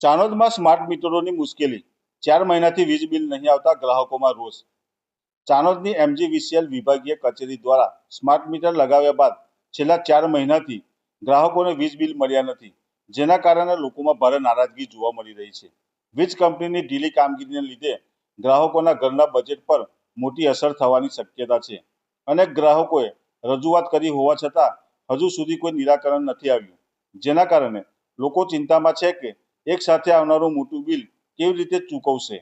ચાણોદમાં smart મીટરોની મુશ્કેલી. ચાર મહિનાથી વીજ બિલ નહીં આવતા ગ્રાહકોમાં રોષ. ચાણોદની એમજીવીસીએલ વિભાગીય કચેરી દ્વારા સ્માર્ટ મીટર લગાવ્યા બાદ છેલ્લા ચાર મહિનાથી ગ્રાહકોને વીજ બિલ મળ્યા નથી, જેના કારણે લોકોમાં ભારે નારાજગી જોવા મળી રહી છે. વીજ કંપનીની ઢીલી કામગીરીને લીધે ગ્રાહકોના ઘરના બજેટ પર મોટી અસર થવાની શક્યતા છે. અનેક ગ્રાહકોએ રજૂઆત કરી હોવા છતાં હજુ સુધી કોઈ નિરાકરણ નથી આવ્યું, જેના કારણે લોકો ચિંતામાં છે કે એક સાથે આવનારું મોટું બિલ કેવી રીતે ચૂકવશે?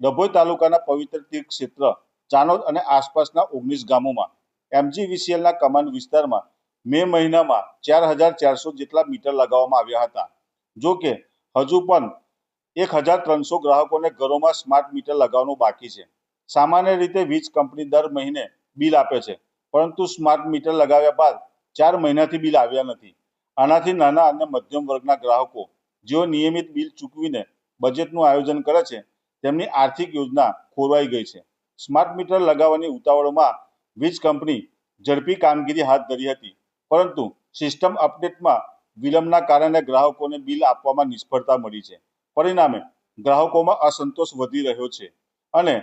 ડભોઈ તાલુકાના પવિત્ર તીર્થ ક્ષેત્ર ચાનોદ અને આસપાસના ઓગણીસ ગામોમાં, એમજીવીસીએલના કમાન્ડ વિસ્તારમાં મે મહિનામાં ચાર હજાર ચારસો જેટલા મીટર લગાવવામાં આવ્યા હતા. જો કે, હજુ પણ એક હજાર ત્રણસો ગ્રાહકોને ઘરોમાં સ્માર્ટ મીટર લગાવવાનું બાકી છે. સામાન્ય રીતે વીજ કંપની દર મહિને બિલ આપે છે, પરંતુ સ્માર્ટ મીટર લગાવ્યા બાદ ચાર મહિનાથી બિલ આવ્યા નથી. આનાથી નાના અને મધ્યમ વર્ગના ગ્રાહકો જેઓ નિયમિત બિલ ચૂકવીને બજેટનું આયોજન કરે છે, તેમની આર્થિક યોજના ખોરવાઈ ગઈ છે. સ્માર્ટ મીટર લગાવવાની ઉતાવળમાં વીજ કંપની ઝડપી કામગીરી હાથ ધરી હતી, પરંતુ સિસ્ટમ અપડેટમાં વિલંબના કારણે ગ્રાહકોને બિલ આપવામાં નિષ્ફળતા મળી છે. પરિણામે ગ્રાહકોમાં અસંતોષ વધી રહ્યો છે અને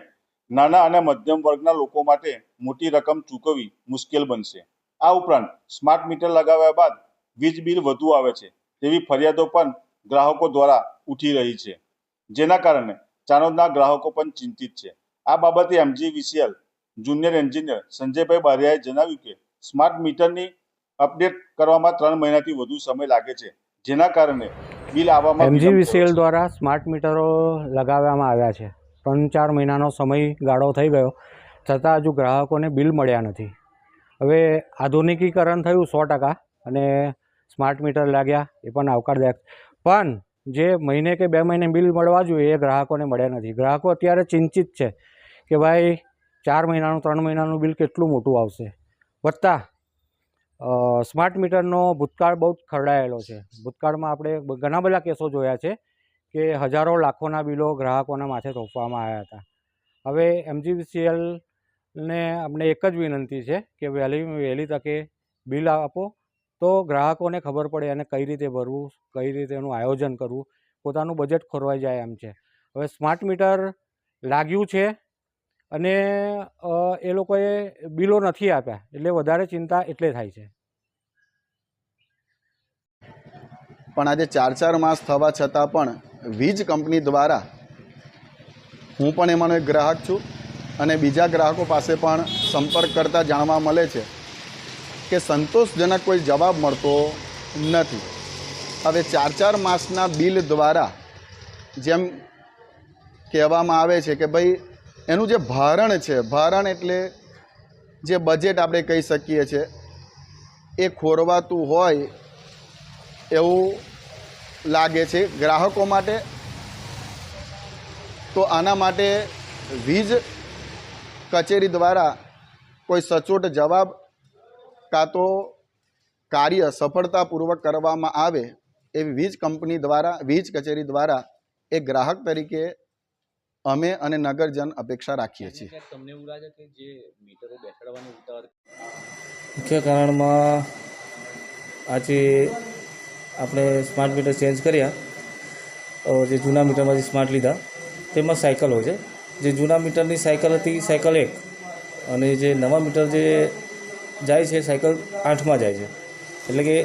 નાના અને મધ્યમ વર્ગના લોકો માટે મોટી રકમ ચૂકવવી મુશ્કેલ બનશે. આ ઉપરાંત સ્માર્ટ મીટર લગાવ્યા બાદ વીજ બિલ વધુ આવે છે, તેવી ફરિયાદો પણ ગ્રાહકો દ્વારા ઉઠી રહી છે. જેના કારણે ચાણોદના ગ્રાહકો પણ ચિંતિત છે. આ બાબતે એમજીવીસીએલ જુનિયર એન્જિનિયર સંજયભાઈ બારિયાએ જણાવ્યું કે સ્માર્ટ મીટરની અપડેટ કરવામાં ત્રણ મહિનાથી વધુ સમય લાગે છે જેના કારણે બિલ આવવામાં એમજીવીસીએલ દ્વારા સ્માર્ટ મીટરો લગાવવામાં આવ્યા છે. ત્રણ ચાર મહિનાનો સમય ગાળો થઈ ગયો છતાં હજુ ગ્રાહકોને બિલ મળ્યા નથી. હવે આધુનિકીકરણ થયું સો ટકા અને સ્માર્ટ મીટર લાગ્યા એ પણ આવકારદાયક પણ જે મહિને કે બે મહિને બિલ મળવા જોઈએ એ ગ્રાહકોને મળ્યા નથી. ગ્રાહકો અત્યારે ચિંતિત છે કે ભાઈ ચાર મહિનાનું, ત્રણ મહિનાનું બિલ કેટલું મોટું આવશે. વત્તા સ્માર્ટ મીટરનો ભૂતકાળ બહુ જ ખરડાયેલો છે. ભૂતકાળમાં આપણે ઘણા બધા કેસો જોયા છે કે હજારો લાખોના બિલો ગ્રાહકોના માથે થોપવામાં આવ્યા હતા. હવે એમજીવીસીએલને અમને એક જ વિનંતી છે કે વહેલી વહેલી તકે બિલ આપો. તો ગ્રાહકોને ખબર પડે એને કઈ રીતે ભરવું, કઈ રીતે એનું આયોજન કરવું, પોતાનું બજેટ ખોરવાઈ જાય એમ છે. હવે સ્માર્ટ મીટર લાગ્યું છે અને એ લોકોએ બિલો નથી આપ્યા, એટલે વધારે ચિંતા એટલે થાય છે. પણ આજે ચાર ચાર માસ થવા છતાં પણ વીજ કંપની દ્વારા હું પણ એમાંનો એક ગ્રાહક છું અને બીજા ગ્રાહકો પાસે પણ સંપર્ક કરતાં જાણવા મળે છે. કે સંતોષજનક કોઈ જવાબ મળતો નથી. હવે ચાર ચાર માસના બિલ દ્વારા જેમ કહેવામાં આવે છે કે ભાઈ એનું જે ભારણ છે, ભારણ એટલે જે બજેટ આપણે કહી શકીએ છીએ એ ખોરવાતું હોય એવું લાગે છે ગ્રાહકો માટે. તો આના માટે વીજ કચેરી દ્વારા કોઈ સચોટ જવાબ કાં તો કાર્ય સફળતાપૂર્વક કરવામાં આવે એવી વીજ કંપની દ્વારા વીજ કચેરી દ્વારા એ ગ્રાહક તરીકે અમે અને નગરજન અપેક્ષા રાખીએ છીએ. તમને એવું લાગે કે જે મીટરો બેસાડવાની ઉતાવળ મુખ્ય કારણમાં આજે આપણે સ્માર્ટ મીટર ચેન્જ કર્યા. જે જૂના મીટરમાંથી સ્માર્ટ લીધા. તેમાં સાયકલ હોય છે. જે જૂના મીટરની સાયકલ હતી સાયકલ એક. અને જે નવા મીટર જે જાય છે સાયકલ આઠમાં જાય છે. એટલે કે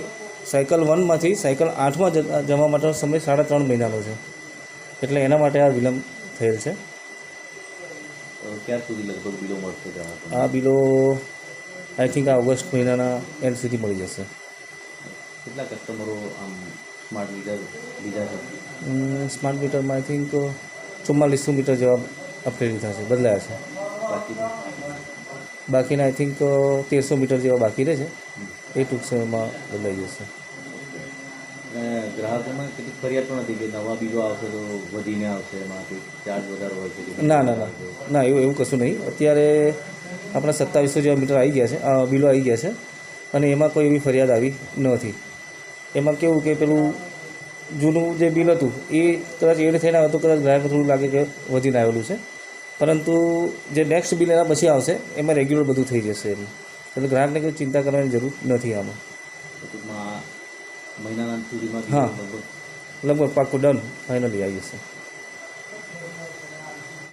સાયકલ વનમાંથી સાયકલ આઠમાં જવા માટેનો સમય સાડા ત્રણ મહિનાનો છે. એટલે એના માટે આ વિલંબ થયેલ છે. ક્યાર સુધી લગભગ બિલો મળશે આ બિલો આઈ થિંક આ ઓગસ્ટ મહિનાના એન્ડ સુધી મળી જશે. કેટલા કસ્ટમરો આમ સ્માર્ટ મીટર લીધા છે? સ્માર્ટ મીટરમાં આઈ થિંક ચુમ્માલીસો મીટર જેવા લીધા થશે બદલાયા છે. બાકી બાકીના આઈ થિંક તેરસો મીટર જેવા બાકી રહે છે. એ ટૂંક સમયમાં બદલાઈ જશે. અને ગ્રાહકોમાં કેટલીક ફરિયાદ પણ હતી કે નવા બિલો આવશે તો વધીને આવશે એમાંથી ચાર્જ વધારે હોય છે ના ના ના. ના એવું એવું કશું નહીં. અત્યારે આપણા સત્તાવીસો જેવા મીટર આવી ગયા છે. બિલો આવી ગયા છે. અને એમાં કોઈ એવી ફરિયાદ આવી નથી એમાં કેવું કે પેલું જૂનું જે બિલ હતું એ કદાચ એડ થઈને આવે તો કદાચ ગ્રાહક થોડું લાગે કે વધીને આવેલું છે. પરંતુ જે નેક્સ્ટ બિલ એના પછી આવશે એમાં રેગ્યુલર બધું થઈ જશે એમ. એટલે ગ્રાહકને કોઈ ચિંતા કરવાની જરૂર નથી આમાં. મહિનાના હા. લગભગ લગભગ પાક્કું ડન ફાઇનલી આવી જશે.